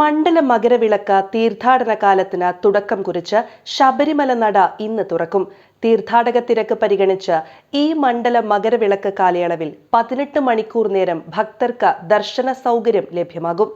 മണ്ഡല മകരവിളക്ക് തീർത്ഥാടന കാലത്തിന് തുടക്കം കുറിച്ച് ശബരിമല നട ഇന്ന് തുറക്കും. തീർത്ഥാടക തിരക്ക് പരിഗണിച്ച് ഈ മണ്ഡല മകരവിളക്ക് കാലയളവിൽ പതിനെട്ട് മണിക്കൂർ നേരം ഭക്തർക്ക് ദർശന സൗകര്യം ലഭ്യമാകും.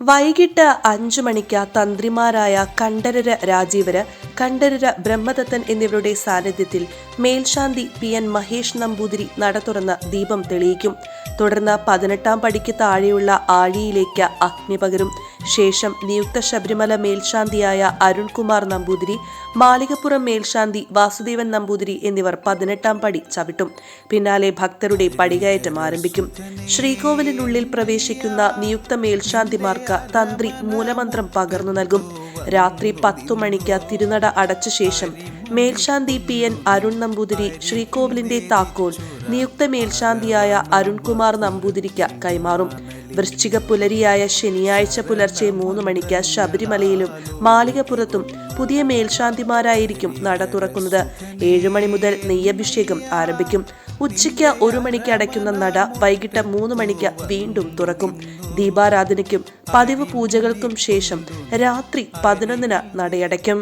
വൈകിട്ട് അഞ്ചു മണിക്ക് തന്ത്രിമാരായ കണ്ഠരര് രാജീവര് കണ്ഠരര് ബ്രഹ്മദത്തൻ എന്നിവരുടെ സാന്നിധ്യത്തിൽ മേൽശാന്തി പി എൻ മഹേഷ് നമ്പൂതിരി നട തുറന്ന ദീപം തെളിയിക്കും. തുടർന്ന് പതിനെട്ടാം പടിക്ക് താഴെയുള്ള ആഴിയിലേക്ക് അഗ്നി പകരും. ശേഷം നിയുക്ത ശബരിമല മേൽശാന്തിയായ അരുൺകുമാർ നമ്പൂതിരി മാളികപ്പുറം മേൽശാന്തി വാസുദേവൻ നമ്പൂതിരി എന്നിവർ പതിനെട്ടാം പടി ചവിട്ടും. പിന്നാലെ ഭക്തരുടെ പടികയറ്റം ആരംഭിക്കും. ശ്രീകോവിലിനുള്ളിൽ പ്രവേശിക്കുന്ന നിയുക്ത മേൽശാന്തിമാർക്ക് തന്ത്രി മൂലമന്ത്രം പകർന്നു നൽകും. രാത്രി പത്തു മണിക്ക് തിരുനട അടച്ച ശേഷം മേൽശാന്തി പി എൻ അരുൺ നമ്പൂതിരി ശ്രീകോവിലിന്റെ താക്കോൽ നിയുക്ത മേൽശാന്തിയായ അരുൺകുമാർ നമ്പൂതിരിക്ക് കൈമാറും. വൃശ്ചിക പുലരിയായ ശനിയാഴ്ച പുലർച്ചെ മൂന്ന് മണിക്ക് ശബരിമലയിലും മാളികപ്പുറത്തും പുതിയ മേൽശാന്തിമാരായിരിക്കും നട തുറക്കുന്നത്. ഏഴുമണി മുതൽ നെയ്യഭിഷേകം ആരംഭിക്കും. ഉച്ചയ്ക്ക് ഒരു മണിക്ക് അടയ്ക്കുന്ന നട വൈകിട്ട് മൂന്ന് മണിക്ക് വീണ്ടും തുറക്കും. ദീപാരാധനയ്ക്കും പതിവ് പൂജകൾക്കും ശേഷം രാത്രി പതിനൊന്നിന് നടയടയ്ക്കും.